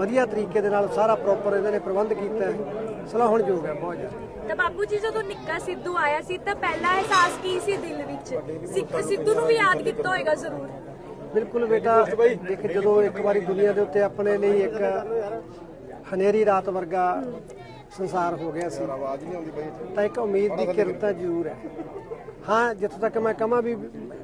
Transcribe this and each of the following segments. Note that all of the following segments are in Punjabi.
ਵਧੀਆ ਤਰੀਕੇ ਦੇ ਨਾਲ ਸਾਰਾ ਪ੍ਰੋਪਰ ਇਹਨਾਂ ਨੇ ਪ੍ਰਬੰਧ ਕੀਤਾ ਹੈ। ਸਲਾਹੁਣਯੋਗ ਹੈ ਬਹੁਤ ਜ਼ਿਆਦਾ। ਤਾਂ ਬਾਪੂ ਜੀ ਜਦੋਂ ਨਿੱਕਾ ਸਿੱਧੂ ਆਇਆ ਸੀ ਤਾਂ ਪਹਿਲਾ ਅਹਿਸਾਸ ਕੀ ਸੀ ਦਿਲ ਵਿੱਚ? ਸਿੱਖ ਸਿੱਧੂ ਨੂੰ ਵੀ ਯਾਦ ਕੀਤਾ ਹੋਏਗਾ ਜ਼ਰੂਰ। ਬਿਲਕੁਲ ਬੇਟਾ ਦੇਖ ਜਦੋਂ ਇੱਕ ਵਾਰੀ ਦੁਨੀਆ ਦੇ ਉੱਤੇ ਆਪਣੇ ਲਈ ਇੱਕ ਹਨੇਰੀ ਰਾਤ ਵਰਗਾ ਸੰਸਾਰ ਹੋ ਗਿਆ ਸੀ ਤਾਂ ਇੱਕ ਉਮੀਦ ਦੀ ਕਿਰਨ ਤਾਂ ਜ਼ਰੂਰ ਹੈ। ਹਾਂ ਜਿੱਥੋਂ ਤੱਕ ਮੈਂ ਕਹਾਂ ਵੀ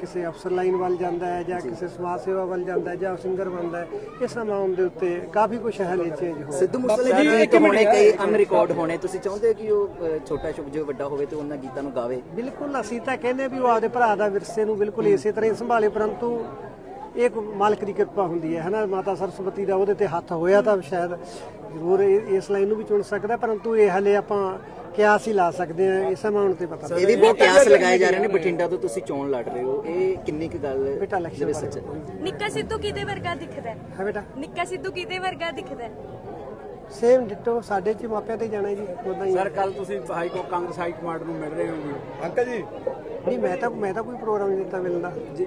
ਕਿਸੇ ਅਫਸਰ ਲਾਈਨ ਵੱਲ ਜਾਂਦਾ ਹੈ ਜਾਂ ਕਿਸੇ ਸਮਾਜ ਸੇਵਾ ਵੱਲ ਜਾਂਦਾ ਹੈ ਜਾਂ ਸਿੰਗਰ ਬਣਦਾ ਹੈ ਇਸ ਨਾਮ ਦੇ ਉੱਤੇ ਕਾਫੀ ਕੁਝ ਹਲੇ ਚੇਂਜ ਹੋ ਸਿੱਧੂ ਮੂਸੇਵਾਲੇ ਜੀ, ਦੇ ਇੱਕ ਗੀਤ ਮਿੰਟ। ਹੋਣੇ ਕਈ ਇੱਕ ਅਨ ਰਿਕਾਰਡ ਹੋਣੇ। ਤੁਸੀਂ ਚਾਹੁੰਦੇ ਹੋ ਕਿ ਉਹ ਛੋਟਾ ਸ਼ੁਭ ਜੋ ਵੱਡਾ ਹੋਵੇ ਤੇ ਉਹਨਾਂ ਗੀਤਾਂ ਨੂੰ ਗਾਵੇ? ਬਿਲਕੁਲ ਅਸੀਂ ਤਾਂ ਕਹਿੰਦੇ ਵੀ ਉਹ ਆਪਦੇ ਭਰਾ ਦਾ ਵਿਰਸੇ ਨੂੰ ਬਿਲਕੁਲ ਇਸੇ ਤਰ੍ਹਾਂ ਹੀ ਸੰਭਾਲੇ ਪਰੰਤੂ ਇਹ ਇੱਕ ਮਾਲਕ ਦੀ ਕਿਰਪਾ ਹੁੰਦੀ ਹੈ ਹਨਾ? ਮਾਤਾ ਸਰਸਵਤੀ ਦਾ ਉਹਦੇ ਤੇ ਹੱਥ ਹੋਇਆ ਤਾਂ ਸ਼ਾਇਦ ਜ਼ਰੂਰ ਇਸ ਲਾਈਨ ਨੂੰ ਵੀ ਚੁਣ ਸਕਦਾ ਪਰੰਤੂ ਇਹ ਹਲੇ ਆਪਾਂ ਕਿਆਸ ਹੀ ਲਾ ਸਕਦੇ ਹਾਂ ਇਸ ਅਮਾਉਂਟ ਤੇ ਪਤਾ ਇਹ ਵੀ ਬਹੁਤ ਕਿਆਸ ਲਗਾਏ ਜਾ ਰਹੇ ਨੇ ਬਠਿੰਡਾ ਤੋਂ ਤੁਸੀਂ ਚੋਣ ਲੜ ਰਹੇ ਹੋ ਇਹ ਕਿੰਨੀ ਕੁ ਗੱਲ ਬੇਟਾ ਸੱਚ ਹੈ? ਨਿੱਕਾ ਸਿੱਧੂ ਕਿਹਦੇ ਵਰਗਾ ਦਿਖਦਾ ਹੈ? ਹੈ ਬੇਟਾ। ਨਿੱਕਾ ਸਿੱਧੂ ਕਿਹਦੇ ਵਰਗਾ ਦਿਖਦਾ ਹੈ? ਸੇਮ ਡਿਟੋ ਸਾਡੇ ਚ ਮਾਪਿਆਂ ਤੇ ਜਾਣਾ ਜੀ ਉਦਾਂ ਹੀ ਸਰ ਕੱਲ ਤੁਸੀਂ ਹਾਈ ਕੋ ਕਾਂਗਰਸ ਹਾਈ ਕਮਾਂਡ ਨੂੰ ਮਿਲ ਰਹੇ ਹੋ ਜੀ ਅੰਕਲ ਜੀ ਨਹੀਂ ਮੈਂ ਤਾਂ ਮੈਂ ਤਾਂ ਕੋਈ ਪ੍ਰੋਗਰਾਮ ਨਹੀਂ ਦਿੱਤਾ ਮਿਲਦਾ ਜੀ।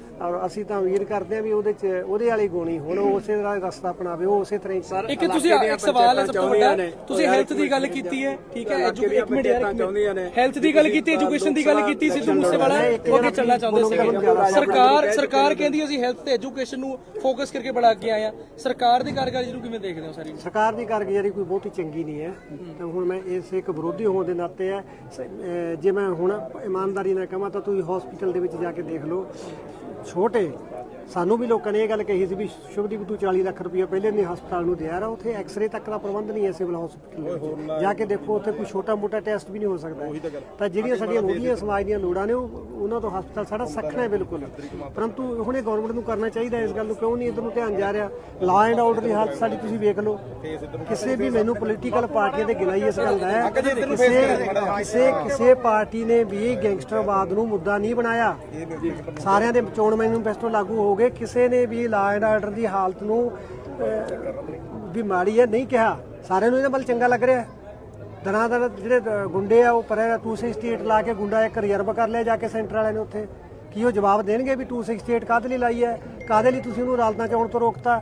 ਅਸੀਂ ਤਾਂ ਉਮੀਦ ਕਰਦੇ ਹਾਂ ਵੀ ਉਹਦੇ ਚ ਉਹਦੇ ਵਾਲੀ ਗੁਣੀ ਹੁਣ ਉਸੇ ਤਰ੍ਹਾਂ ਰਸਤਾ ਅਪਣਾਵੇ ਉਹ ਉਸੇ ਤਰ੍ਹਾਂ ਹੀ ਇੱਕ ਤੁਸੀਂ ਇੱਕ ਸਵਾਲ ਹੈ ਸਭ ਤੋਂ ਵੱਡਾ। ਤੁਸੀਂ ਹੈਲਥ ਦੀ ਗੱਲ ਕੀਤੀ ਹੈ ਠੀਕ ਹੈ ਇੱਕ ਮਿੰਟ ਯਾਰ ਹੈਲਥ ਦੀ ਗੱਲ ਕੀਤੀ ਐਜੂਕੇਸ਼ਨ ਦੀ ਗੱਲ ਕੀਤੀ ਸਿੱਧੂ ਮੂਸੇਵਾਲਾ ਉਹ ਅੱਗੇ ਚੱਲਣਾ ਚਾਹੁੰਦੇ ਸੀਗੇ। ਸਰਕਾਰ ਸਰਕਾਰ ਕਹਿੰਦੀ ਅਸੀਂ ਹੈਲਥ ਤੇ ਐਜੂਕੇਸ਼ਨ ਨੂੰ ਫੋਕਸ ਕਰਕੇ ਬੜਾ ਅੱਗੇ ਆਏ ਆ ਸਰਕਾਰ ਦੀ ਕਾਰਗੁਜ਼ਾਰੀ ਨੂੰ ਕਿਵੇਂ ਦੇਖਦੇ ਹੋ ਸਾਰੀ? ਸਰਕਾਰ ਦੀ ਕਾਰਗੁਜ਼ਾਰੀ ਕੋਈ ਬਹੁਤੀ ਚੰਗੀ ਨਹੀਂ ਹੈ। ਤਾਂ ਹੁਣ ਮੈਂ ਇਸ ਇੱਕ ਵਿਰੋਧੀ ਹੋਣ ਦੇ ਨਾਤੇ ਸ- ਅਹ ਜੇ ਮੈਂ ਹੁਣ ਇਮਾਨਦਾਰੀ ਨਾਲ ਕਹਾਂ ਤਾਂ ਤੁਸੀਂ ਹਸਪੀਟਲ ਦੇ ਵਿੱਚ ਜਾ ਕੇ ਦੇਖ ਲਓ। ਛੋਟੇ। ਸਾਨੂੰ ਵੀ ਲੋਕਾਂ ਨੇ ਇਹ ਗੱਲ ਕਹੀ ਸੀ ਵੀ ਸ਼ੁਭਦੀਪ ਤੂੰ 40 ਲੱਖ ਰੁਪਏ ਪਹਿਲੇ ਨਹੀਂ ਹਸਪਤਾਲ ਨੂੰ ਦਿਆ ਰਿਹਾ ਉੱਥੇ ਐਕਸ-ਰੇ ਤੱਕ ਦਾ ਪ੍ਰਬੰਧ ਨਹੀਂ ਹੈ ਸਿਵਲ ਹਸਪਤਾਲ ਜਾ ਕੇ ਦੇਖੋ ਉੱਥੇ ਕੋਈ ਛੋਟਾ-ਮੋਟਾ ਟੈਸਟ ਵੀ ਨਹੀਂ ਹੋ ਸਕਦਾ। ਤਾਂ ਜਿਹੜੀਆਂ ਸਾਡੀਆਂ ਮੂਲੀਆਂ ਸਮਾਜ ਦੀਆਂ ਲੋੜਾਂ ਨੇ ਉਹ ਉਹਨਾਂ ਤੋਂ ਹਸਪਤਾਲ ਸਾਡਾ ਸਖਣਾ ਹੈ ਬਿਲਕੁਲ। ਪਰੰਤੂ ਹੁਣ ਇਹ ਗਵਰਨਮੈਂਟ ਨੂੰ ਕਰਨਾ ਚਾਹੀਦਾ ਇਸ ਗੱਲ ਨੂੰ ਕਿਉਂ ਨਹੀਂ ਇਧਰ ਨੂੰ ਧਿਆਨ ਜਾ ਰਿਹਾ? ਲਾ ਐਂਡ ਆਰਡਰ ਦੀ ਹਾਲਤ ਸਾਡੀ ਤੁਸੀਂ ਵੇਖ ਲਓ। ਕਿਸੇ ਵੀ ਮੈਨੂੰ ਪੋਲੀਟੀਕਲ ਪਾਰਟੀਆਂ ਤੇ ਗਿਲਾਈ ਇਸ ਗੱਲ ਦਾ ਹੈ ਕਿਸੇ ਕਿਸੇ ਕਿਸੇ ਪਾਰਟੀ ਨੇ ਵੀ ਗੈਂਗਸਟਰਵਾਦ ਨੂੰ ਮੁੱਦਾ ਨਹੀਂ ਬਣਾਇਆ। ਸਾਰਿਆਂ ਦੇ ਚੋਣ ਮੈਨੀਫੈਸਟੋ ਲਾਗੂ ਹੋ ਗਏ। ਕਿਸੇ ਨੇ ਵੀ ਲਾ ਐਂਡ ਆਰਡਰ ਦੀ ਹਾਲਤ ਨੂੰ ਮਾੜੀ ਹੈ ਨਹੀਂ ਕਿਹਾ। ਸਾਰਿਆਂ ਨੂੰ ਇਹਦੇ ਵੱਲ ਚੰਗਾ ਲੱਗ ਰਿਹਾ ਹੈ। ਦਰਾਂ ਦਰ ਜਿਹੜੇ ਗੁੰਡੇ ਆ, ਉਹ ਪਰੇ 268 ਲਾ ਕੇ ਗੁੰਡਾ ਇੱਕ ਰਿਜ਼ਰਵ ਕਰ ਲਿਆ ਜਾ ਕੇ ਸੈਂਟਰ ਵਾਲਿਆਂ ਨੇ ਉੱਥੇ। ਕੀ ਉਹ ਜਵਾਬ ਦੇਣਗੇ ਵੀ 268 ਕਾਹਦੇ ਲਈ ਲਾਈ ਹੈ? ਕਾਹਦੇ ਲਈ ਤੁਸੀਂ ਉਹਨੂੰ ਅਦਾਲਤਾਂ ਚ ਆਉਣ ਤੋਂ ਰੋਕਤਾ?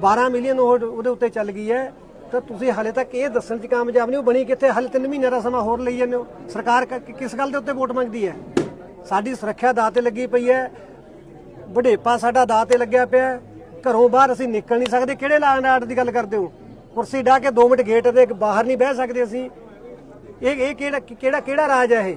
12 ਮਿਲੀਅਨ ਉਹਦੇ ਉੱਤੇ ਚੱਲ ਗਈ ਹੈ। ਤਾਂ ਤੁਸੀਂ ਹਾਲੇ ਤੱਕ ਇਹ ਦੱਸਣ 'ਚ ਕਾਮਯਾਬ ਨਹੀਂ ਉਹ ਬਣੀ ਕਿੱਥੇ? ਹਾਲੇ 3 ਮਹੀਨੇ ਦਾ ਸਮਾਂ ਹੋਰ ਲਈ ਜਾਂਦੇ ਹੋ। ਸਰਕਾਰ ਕਿਸ ਗੱਲ ਦੇ ਉੱਤੇ ਵੋਟ ਮੰਗਦੀ ਹੈ? ਸਾਡੀ ਸੁਰੱਖਿਆ ਦਾਅ ਤੇ ਲੱਗੀ ਪਈ ਹੈ। ਵਡੇਪਾ ਸਾਡਾ ਦਾਅ ਤੇ ਲੱਗਿਆ ਪਿਆ ਘਰੋਂ ਬਾਹਰ ਅਸੀਂ ਨਿਕਲ ਨਹੀਂ ਸਕਦੇ। ਕਿਹੜੇ ਲਾਂ ਆਰਡਰ ਦੀ ਗੱਲ ਕਰਦੇ ਹੋ? ਕੁਰਸੀ ਢਾ ਕੇ 2 ਮਿੰਟ ਗੇਟ ਦੇ ਬਾਹਰ ਨਹੀਂ ਬਹਿ ਸਕਦੇ ਅਸੀਂ। ਇਹ ਇਹ ਕਿਹੜਾ ਕਿਹੜਾ ਕਿਹੜਾ ਰਾਜ ਹੈ ਇਹ?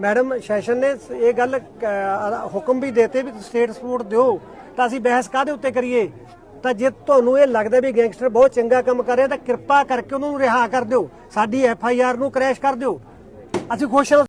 ਮੈਡਮ, ਸੈਸ਼ਨ ਨੇ ਇਹ ਗੱਲ ਹੁਕਮ ਵੀ ਦੇਤੇ ਵੀ ਸਟੇਟ ਸਪੋਰਟ ਦਿਓ, ਤਾਂ ਅਸੀਂ ਬਹਿਸ ਕਾਦੇ ਉੱਤੇ ਕਰੀਏ? ਤਾਂ ਜੇ ਤੁਹਾਨੂੰ ਇਹ ਲੱਗਦਾ ਵੀ ਗੈਂਗਸਟਰ ਬਹੁਤ ਚੰਗਾ ਕੰਮ ਕਰ ਰਿਹਾ, ਤਾਂ ਕਿਰਪਾ ਕਰਕੇ ਉਹਨਾਂ ਨੂੰ ਰਿਹਾ ਕਰ ਦਿਓ, ਸਾਡੀ ਐਫ ਆਈ ਆਰ ਨੂੰ ਕ੍ਰੈਸ਼ ਕਰ ਦਿਓ। ਅਸੀਂ ਖੁਸ਼ ਹਾਂ।